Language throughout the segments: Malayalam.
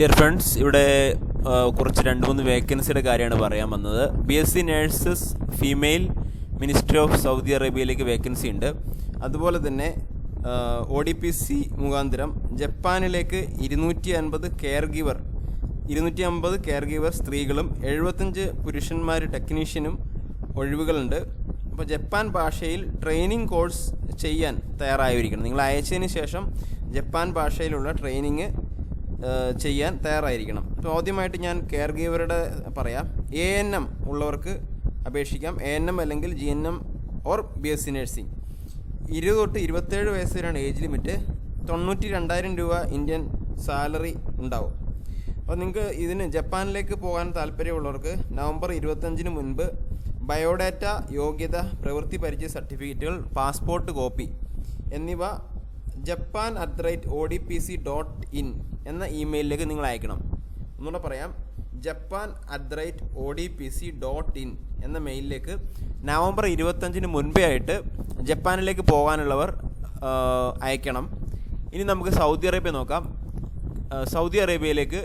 ഡിയർ ഫ്രണ്ട്സ് ഇവിടെ കുറച്ച് രണ്ട് മൂന്ന് വേക്കൻസിയുടെ കാര്യമാണ് പറയാൻ വന്നത്. B S C nurses female ministry of Saudi അറേബ്യയിലേക്ക് vacancy ഉണ്ട്. അതുപോലെ തന്നെ ഒ ഡി പി സി മുഖാന്തരം ജപ്പാനിലേക്ക് ഇരുന്നൂറ്റി അൻപത് കെയർ ഗിവർ ഇരുന്നൂറ്റി അമ്പത് കെയർ ഗിവർ സ്ത്രീകളും എഴുപത്തഞ്ച് പുരുഷന്മാർ ടെക്നീഷ്യനും ഒഴിവുകളുണ്ട്. അപ്പോൾ ജപ്പാൻ ഭാഷയിൽ ട്രെയിനിങ് കോഴ്സ് ചെയ്യാൻ തയ്യാറായിരിക്കണം. നിങ്ങൾ അയച്ചതിന് ശേഷം ജപ്പാൻ ഭാഷയിലുള്ള ട്രെയിനിങ് ചെയ്യാൻ തയ്യാറായിരിക്കണം. അപ്പോൾ ആദ്യമായിട്ട് ഞാൻ കെയർ ഗീവറുടെ പറയാം. എ എൻ എം ഉള്ളവർക്ക് അപേക്ഷിക്കാം. എ എൻ എം അല്ലെങ്കിൽ G N M or B S C nursing ഇരുപത് തൊട്ട് ഇരുപത്തേഴ് വയസ്സ് വരെയാണ് ഏജ് ലിമിറ്റ് തൊണ്ണൂറ്റി രണ്ടായിരം രൂപ ഇന്ത്യൻ സാലറി ഉണ്ടാവും. അപ്പോൾ നിങ്ങൾക്ക് ഇതിന് ജപ്പാനിലേക്ക് പോകാൻ താല്പര്യമുള്ളവർക്ക് നവംബർ ഇരുപത്തഞ്ചിന് മുൻപ് ബയോഡാറ്റ യോഗ്യത പ്രവൃത്തി പരിചയ സർട്ടിഫിക്കറ്റുകൾ പാസ്പോർട്ട് കോപ്പി എന്നിവ Japan at the rate O D P C dot in എന്ന ഇമെയിലിലേക്ക് നിങ്ങൾ അയക്കണം. ഒന്നുകൂടെ പറയാം. Japan at the rate O D P C dot in എന്ന മെയിലിലേക്ക് നവംബർ ഇരുപത്തഞ്ചിന് മുൻപേ ആയിട്ട് ജപ്പാനിലേക്ക് പോകാനുള്ളവർ അയക്കണം. ഇനി നമുക്ക് സൗദി അറേബ്യ നോക്കാം. സൗദി അറേബ്യയിലേക്ക്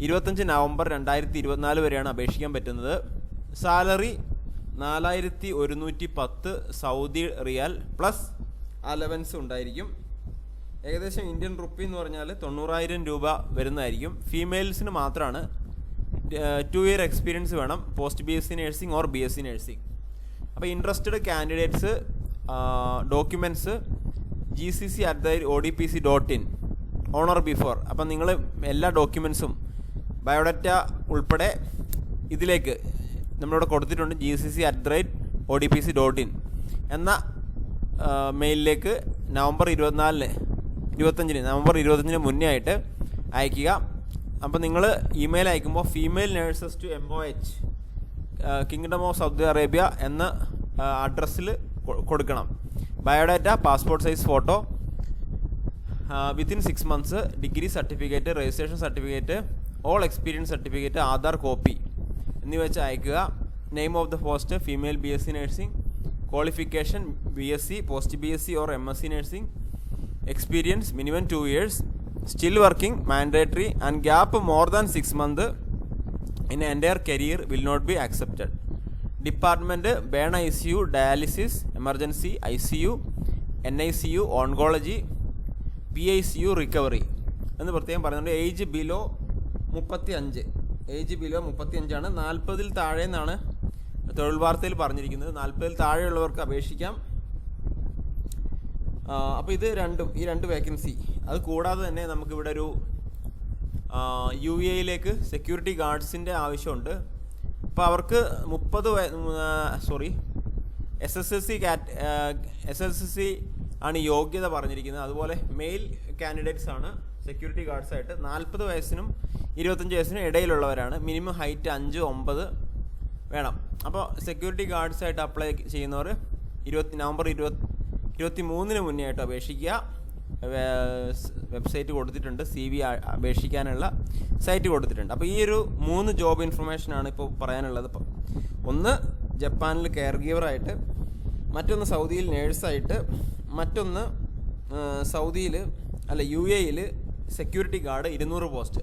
ഇരുപത്തഞ്ച് നവംബർ രണ്ടായിരത്തി ഇരുപത്തിനാല് വരെയാണ് അപേക്ഷിക്കാൻ പറ്റുന്നത്. സാലറി നാലായിരത്തി ഒരുന്നൂറ്റി പത്ത് സൗദി റിയാൽ പ്ലസ് അലവൻസ് ഉണ്ടായിരിക്കും. ഏകദേശം ഇന്ത്യൻ റുപ്പി എന്ന് പറഞ്ഞാൽ തൊണ്ണൂറായിരം രൂപ വരുന്നതായിരിക്കും. ഫീമെയിൽസിന് മാത്രമാണ് ടു ഇയർ എക്സ്പീരിയൻസ് വേണം. Post B S C nursing or B S C nursing അപ്പോൾ interested candidates documents G C C at the O D P C dot in on or before അപ്പം നിങ്ങൾ എല്ലാ ഡോക്യുമെൻസും ബയോഡാറ്റ ഉൾപ്പെടെ ഇതിലേക്ക് നമ്മളിവിടെ കൊടുത്തിട്ടുണ്ട് G C C at the rate O D P C dot in എന്ന മെയിലിലേക്ക് നവംബർ ഇരുപത്തിനാലിന് ഇരുപത്തഞ്ചിന് നവംബർ ഇരുപത്തഞ്ചിന് മുന്നേ ആയിട്ട് അയക്കുക. അപ്പോൾ നിങ്ങൾ ഇമെയിൽ അയക്കുമ്പോൾ female nurses to M O H kingdom of Saudi Arabia എന്ന അഡ്രസ്സിൽ കൊടുക്കണം. Biodata passport size photo within six months degree certificate registration certificate all experience certificate Aadhaar copy എന്നിവ വെച്ച് അയക്കുക. Name of the post female B S C nursing qualification B S C post B S C or M S C nursing experience minimum two years still working mandatory and gap more than six month in entire career will not be accepted department burn I C U dialysis emergency I C U N I C U oncology P I C U recovery എന്ന് പ്രത്യേകം പറയുന്നുണ്ട്. ഏജ് ബിലോ മുപ്പത്തി അഞ്ച് ഏജ് ബിലോ മുപ്പത്തി അഞ്ചാണ് നാൽപ്പതിൽ താഴെ എന്നാണ് തൊഴിൽ വാർത്തയിൽ പറഞ്ഞിരിക്കുന്നത്. നാൽപ്പതിൽ താഴെയുള്ളവർക്ക് അപേക്ഷിക്കാം. അപ്പോൾ ഇത് രണ്ടും ഈ രണ്ട് വേക്കൻസി അത് കൂടാതെ തന്നെ നമുക്കിവിടെ ഒരു യു യിലേക്ക് സെക്യൂരിറ്റി ഗാർഡ്സിന്റെ ആവശ്യമുണ്ട്. അപ്പോൾ അവർക്ക് മുപ്പത് sorry S S S C കാറ്റ് എസ് എസ് എസ് സി ആണ് യോഗ്യത പറഞ്ഞിരിക്കുന്നത്. അതുപോലെ മെയിൽ കാൻഡിഡേറ്റ്സ് ആണ് സെക്യൂരിറ്റി ഗാർഡ്സായിട്ട് നാൽപ്പത് വയസ്സിനും ഇരുപത്തഞ്ച് വയസ്സിനും ഇടയിലുള്ളവരാണ്. മിനിമം ഹൈറ്റ് അഞ്ച് ഒമ്പത് വേണം. അപ്പോൾ സെക്യൂരിറ്റി ഗാർഡ്സായിട്ട് അപ്ലൈ ചെയ്യുന്നവർ ഇരുപത്തി നവംബർ ഇരുപത്തി ഇരുപത്തി മൂന്നിന് മുന്നേ ആയിട്ട് അപേക്ഷിക്കുക വെബ്സൈറ്റ് കൊടുത്തിട്ടുണ്ട്. സി വി അപേക്ഷിക്കാനുള്ള സൈറ്റ് കൊടുത്തിട്ടുണ്ട്. അപ്പോൾ ഈ ഒരു മൂന്ന് ജോബ് ഇൻഫർമേഷനാണ് ഇപ്പോൾ പറയാനുള്ളത്. ഒന്ന് ജപ്പാനിൽ കെയർ ഗീവറായിട്ട് മറ്റൊന്ന് സൗദിയിൽ നേഴ്സായിട്ട് മറ്റൊന്ന് സൗദിയിൽ അല്ല യു എയിൽ സെക്യൂരിറ്റി ഗാർഡ് ഇരുന്നൂറ് പോസ്റ്റ്.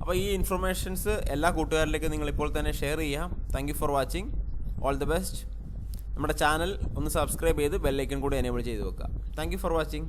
അപ്പോൾ ഈ ഇൻഫർമേഷൻസ് എല്ലാ കൂട്ടുകാരിലേക്കും നിങ്ങളിപ്പോൾ തന്നെ ഷെയർ ചെയ്യാം. Thank for watching. All the best. നമ്മുടെ ചാനൽ ഒന്ന് സബ്സ്ക്രൈബ് ചെയ്ത് ബെല്ലൈക്കൺ കൂടി എനേബിൾ ചെയ്ത് വെക്കുക. Thank for watching